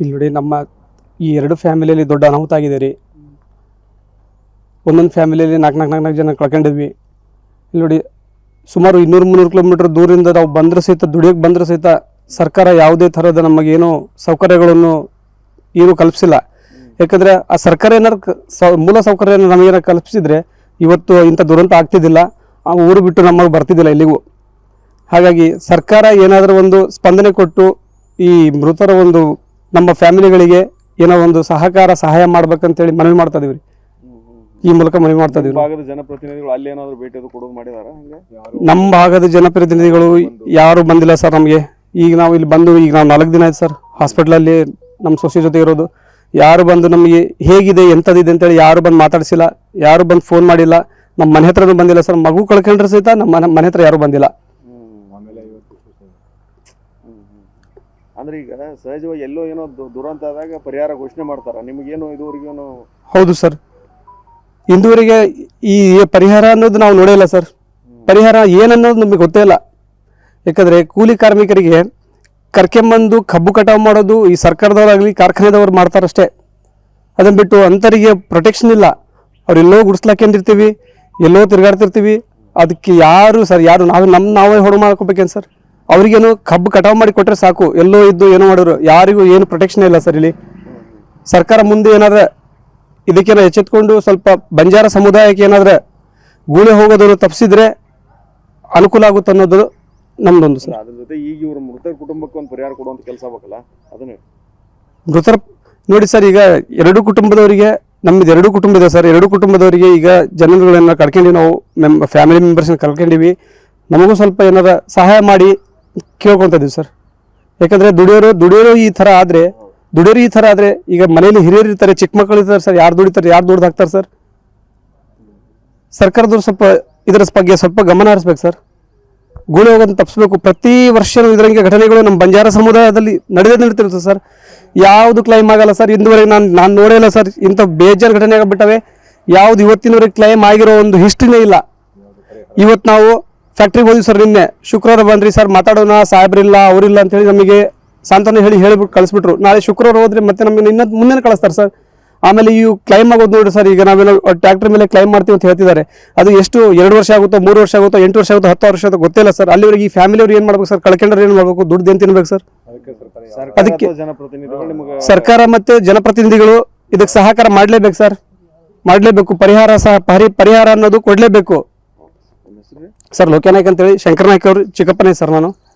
ಇಲ್ಲಿ ನೋಡಿ ನಮ್ಮ ಈ ಎರಡು ಫ್ಯಾಮಿಲಿಯಲ್ಲಿ ದೊಡ್ಡ ಅನಾಹುತ ಆಗಿದೆ ರೀ. ಒಂದೊಂದು ಫ್ಯಾಮಿಲಿಯಲ್ಲಿ ನಾಲ್ಕು ನಾಲ್ಕು ನಾಲ್ಕು ನಾಲ್ಕು ಜನ ಕಳ್ಕೊಂಡಿದ್ವಿ. ಇಲ್ಲಿ ನೋಡಿ ಸುಮಾರು ಇನ್ನೂರು ಮುನ್ನೂರು ಕಿಲೋಮೀಟರ್ ದೂರದಿಂದ ನಾವು ಬಂದ್ರೆ ಸಹಿತ ದುಡಿಯೋಕ್ಕೆ ಬಂದ್ರೆ ಸಹಿತ ಸರ್ಕಾರ ಯಾವುದೇ ಥರದ ನಮಗೇನು ಸೌಕರ್ಯಗಳನ್ನು ಏನು ಕಲ್ಪಿಸಿಲ್ಲ. ಯಾಕಂದರೆ ಆ ಸರ್ಕಾರ ಏನಾರು ಮೂಲ ಸೌಕರ್ಯ ನಮಗೇನಾರು ಕಲ್ಪಿಸಿದ್ರೆ ಇವತ್ತು ಇಂಥ ದುರಂತ ಆಗ್ತಿದ್ದಿಲ್ಲ. ಆ ಊರು ಬಿಟ್ಟು ನಮಗೆ ಬರ್ತಿದ್ದಿಲ್ಲ ಇಲ್ಲಿಗೂ. ಹಾಗಾಗಿ ಸರ್ಕಾರ ಏನಾದರೂ ಒಂದು ಸ್ಪಂದನೆ ಕೊಟ್ಟು ಈ ಮೃತರ ಒಂದು ನಮ್ಮ ಫ್ಯಾಮಿಲಿಗಳಿಗೆ ಏನೋ ಒಂದು ಸಹಕಾರ ಸಹಾಯ ಮಾಡ್ಬೇಕಂತೇಳಿ ಮನವಿ ಮಾಡ್ತಾ ಇದೀವಿ ಈ ಮೂಲಕ ಮನವಿ ಮಾಡ್ತಾ ಇದೀವಿ ಭಾಗದ ಜನಪ್ರತಿನಿಧಿಗಳು ಅಲ್ಲಿ ಏನಾದ್ರು ಭೇಟಿ ಅದು ಕೊಡೋದು ಮಾಡಿದಾರ ನಮ್ಮ ಭಾಗದ ಜನಪ್ರತಿನಿಧಿಗಳು ಯಾರು ಬಂದಿಲ್ಲ ಸರ್ ನಮಗೆ. ಈಗ ನಾವು ಇಲ್ಲಿ ಬಂದು ಈಗ ನಾವು ನಾಲ್ಕು ದಿನ ಆಯ್ತು ಸರ್. ಹಾಸ್ಪಿಟ್ಲಲ್ಲಿ ನಮ್ಮ ಸೊಸೆ ಜೊತೆ ಇರೋದು. ಯಾರು ಬಂದು ನಮಗೆ ಹೇಗಿದೆ ಎಂಥದಿದೆ ಅಂತೇಳಿ ಯಾರು ಬಂದು ಮಾತಾಡಿಸಿಲ್ಲ ಯಾರು ಬಂದು ಫೋನ್ ಮಾಡಿಲ್ಲ ನಮ್ಮ ಮನೆ ಹತ್ರನೂ ಬಂದಿಲ್ಲ ಸರ್. ಮಗು ಕಳ್ಕೊಂಡ್ರೆ ಸಹಿತ ನಮ್ಮ ಮನೆ ಹತ್ರ ಯಾರು ಬಂದಿಲ್ಲ. ಅಂದ್ರೆ ಈಗ ಸಹಜವಾಗಿ ಎಲ್ಲೋ ಏನೋ ದು- ದುರಂತ ಆದಾಗ ಪರಿಹಾರ ಘೋಷಣೆ ಮಾಡ್ತಾರ. ನಿಮಗೇನು ಇದುವರೆಗೇನು ಹೌದು ಸರ್. ಇಂದುವರೆಗೆ ಈ ಪರಿಹಾರ ಅನ್ನೋದು ನಾವು ನೋಡೇ ಇಲ್ಲ ಸರ್. ಪರಿಹಾರ ಏನನ್ನೋದು ನಮಗೆ ಗೊತ್ತೇ ಇಲ್ಲ. ಯಾಕಂದರೆ ಕೂಲಿ ಕಾರ್ಮಿಕರಿಗೆ ಕರ್ಕೊಂಬಂದು ಕಬ್ಬು ಕಟಾವು ಮಾಡೋದು ಈ ಸರ್ಕಾರದವರಾಗಲಿ ಕಾರ್ಖಾನೆದವ್ರು ಮಾಡ್ತಾರಷ್ಟೇ. ಅದನ್ನು ಬಿಟ್ಟು ಅಂಥರಿಗೆ ಪ್ರೊಟೆಕ್ಷನ್ ಇಲ್ಲ. ಅವ್ರು ಎಲ್ಲೋ ಗುಡಿಸ್ಲಾಕೊಂಡಿರ್ತೀವಿ ಎಲ್ಲೋ ತಿರುಗಾಡ್ತಿರ್ತೀವಿ. ಅದಕ್ಕೆ ಯಾರು ಸರ್ ಯಾರು ನಾವು ನಮ್ಮ ನಾವೇ ಹೊಡೆ ಮಾಡ್ಕೋಬೇಕೇನು ಸರ್? ಅವ್ರಿಗೇನು ಕಬ್ಬು ಕಟಾವು ಮಾಡಿ ಕೊಟ್ಟರೆ ಸಾಕು. ಎಲ್ಲೋ ಇದ್ದು ಏನೋ ಮಾಡೋರು ಯಾರಿಗೂ ಏನು ಪ್ರೊಟೆಕ್ಷನ್ ಇಲ್ಲ ಸರ್ ಇಲ್ಲಿ. ಸರ್ಕಾರ ಮುಂದೆ ಏನಾದ್ರೆ ಇದಕ್ಕೇನೋ ಎಚ್ಚೆತ್ಕೊಂಡು ಸ್ವಲ್ಪ ಬಂಜಾರ ಸಮುದಾಯಕ್ಕೆ ಏನಾದ್ರೆ ಗೂಳೆ ಹೋಗೋದನ್ನು ತಪ್ಪಿಸಿದ್ರೆ ಅನುಕೂಲ ಆಗುತ್ತೆ ಅನ್ನೋದು ನಮ್ದೊಂದು ಸರ್. ಅದ್ರ ಜೊತೆ ಈಗ ಇವ್ರ ಮೃತರ ಕುಟುಂಬಕ್ಕೆ ಒಂದು ಪರಿಹಾರ ಕೊಡುವಂತ ಕೆಲಸ ಆಗಬೇಕಲ್ಲ? ಅದನ್ನೇ ಮೃತರ ನೋಡಿ ಸರ್ ಈಗ ಎರಡು ಕುಟುಂಬದವರಿಗೆ ನಮ್ದು ಎರಡು ಕುಟುಂಬ ಇದೆ ಸರ್. ಎರಡು ಕುಟುಂಬದವರಿಗೆ ಈಗ ಜನರುಗಳನ್ನ ಕಳ್ಕೊಂಡು ನಾವು ಮೆಮ್ ಫ್ಯಾಮಿಲಿ ಮೆಂಬರ್ಸ್ನ ಕಳ್ಕೊಂಡಿವಿ. ನಮಗೂ ಸ್ವಲ್ಪ ಏನಾರ ಸಹಾಯ ಮಾಡಿ ಕೇಳ್ಕೊತ ಇದ್ದೀವಿ ಸರ್. ಯಾಕಂದರೆ ದುಡಿಯೋರು ದುಡಿಯೋರು ಈ ಥರ ಆದರೆ ದುಡಿಯೋರು ಈ ಥರ ಆದರೆ ಈಗ ಮನೇಲಿ ಹಿರಿಯರು ಇರ್ತಾರೆ, ಚಿಕ್ಕ ಮಕ್ಕಳು ಇರ್ತಾರೆ ಸರ್, ಯಾರು ದುಡಿತಾರೆ, ಯಾರು ದುಡ್ದು ಹಾಕ್ತಾರೆ ಸರ್? ಸರ್ಕಾರದವ್ರು ಸ್ವಲ್ಪ ಇದರ ಬಗ್ಗೆ ಸ್ವಲ್ಪ ಗಮನ ಹರಿಸ್ಬೇಕು ಸರ್. ಗೂಳಿ ಹೋಗೋದನ್ನ ತಪ್ಪಿಸ್ಬೇಕು ಪ್ರತಿ ವರ್ಷ ಇದರಂಗೆ ಘಟನೆಗಳು ನಮ್ಮ ಬಂಜಾರ ಸಮುದಾಯದಲ್ಲಿ ನಡೆದೇ ನಡೀತಿರುತ್ತೆ ಸರ್. ಯಾವುದು ಕ್ಲೈಮ್ ಆಗಲ್ಲ ಸರ್. ಇಂದುವರೆಗೆ ನಾನು ನಾನು ನೋಡೇ ಇಲ್ಲ ಸರ್. ಇಂಥ ಬೇಜಾರು ಘಟನೆ ಆಗಿಬಿಟ್ಟವೆ ಯಾವುದು ಇವತ್ತಿನವರೆಗೆ ಕ್ಲೈಮ್ ಆಗಿರೋ ಒಂದು ಹಿಸ್ಟ್ರಿನೇ ಇಲ್ಲ. ಇವತ್ತು ನಾವು ಫ್ಯಾಕ್ಟ್ರಿಗೆ ಹೋದ್ವಿ ಸರ್ ನಿನ್ನೆ. ಶುಕ್ರವಾರ ಬಂದ್ರಿ ಸರ್ ಮಾತಾಡೋಣ ಸಾಹೇಬ್ರಿಲ್ಲ ಅವರಿಲ್ಲ ಅಂತೇಳಿ ನಮಗೆ ಸಾಂತ್ವನ ಹೇಳಿ ಹೇಳಿಬಿಟ್ಟು ಕಳಿಸ್ಬಿಟ್ರು. ನಾಳೆ ಶುಕ್ರವಾರ ಹೋದ್ರೆ ಮತ್ತೆ ನಮಗೆ ಇನ್ನೊಂದು ಮುಂದೆ ಕಳಿಸ್ತಾರೆ ಸರ್ ಆಮೇಲೆ ಇವು ಕ್ಲೈಮ್ ಆಗೋದು ನೋಡಿ ಸರ್ ಈಗ ನಾವೇನೋ ಟ್ರ್ಯಾಕ್ಟರ್ ಮೇಲೆ ಕ್ಲೈಮ್ ಮಾಡ್ತೀವಿ ಅಂತ ಹೇಳ್ತಿದ್ದಾರೆ. ಅದು ಎಷ್ಟು? ಎರಡು ವರ್ಷ ಆಗುತ್ತೋ ಮೂರು ವರ್ಷ ಆಗುತ್ತೋ ಎಂಟು ವರ್ಷ ಆಗುತ್ತೋ ಹತ್ತು ವರ್ಷ ಆಗುತ್ತೋ ಗೊತ್ತಿಲ್ಲ ಸರ್ ಅಲ್ಲಿವರೆಗೆ ಈ ಫ್ಯಾಮಿಲಿಯವ್ರು ಏನು ಮಾಡ್ಬೇಕು ಸರ್ ಕಳ್ಕೊಂಡ್ರೆ ಏನು ಮಾಡಬೇಕು? ದುಡ್ಡು ಏನು ತಿನ್ಬೇಕು ಸರ್ ಸರ್ಕಾರ ಅದಕ್ಕೆ- ಅಥವಾ ಜನಪ್ರತಿನಿಧಿಗಳು ನಿಮಗೆ ಸರ್ಕಾರ ಮತ್ತೆ ಜನಪ್ರತಿನಿಧಿಗಳು ಇದಕ್ಕೆ ಸಹಕಾರ ಮಾಡಲೇಬೇಕು ಸರ್ ಮಾಡಲೇಬೇಕು. ಪರಿಹಾರ ಸಹ ಪರಿ ಪರಿಹಾರ ಅನ್ನೋದು ಕೊಡಲೇಬೇಕು. ಸರ್ ಲೋಕ್ಯನಾಯ್ಕ ಅಂತೇಳಿ ಶಂಕರನಾಯ್ಕ ಅವರು ಚಿಕ್ಕಪ್ಪನೇ ಸರ್ ನಾನು.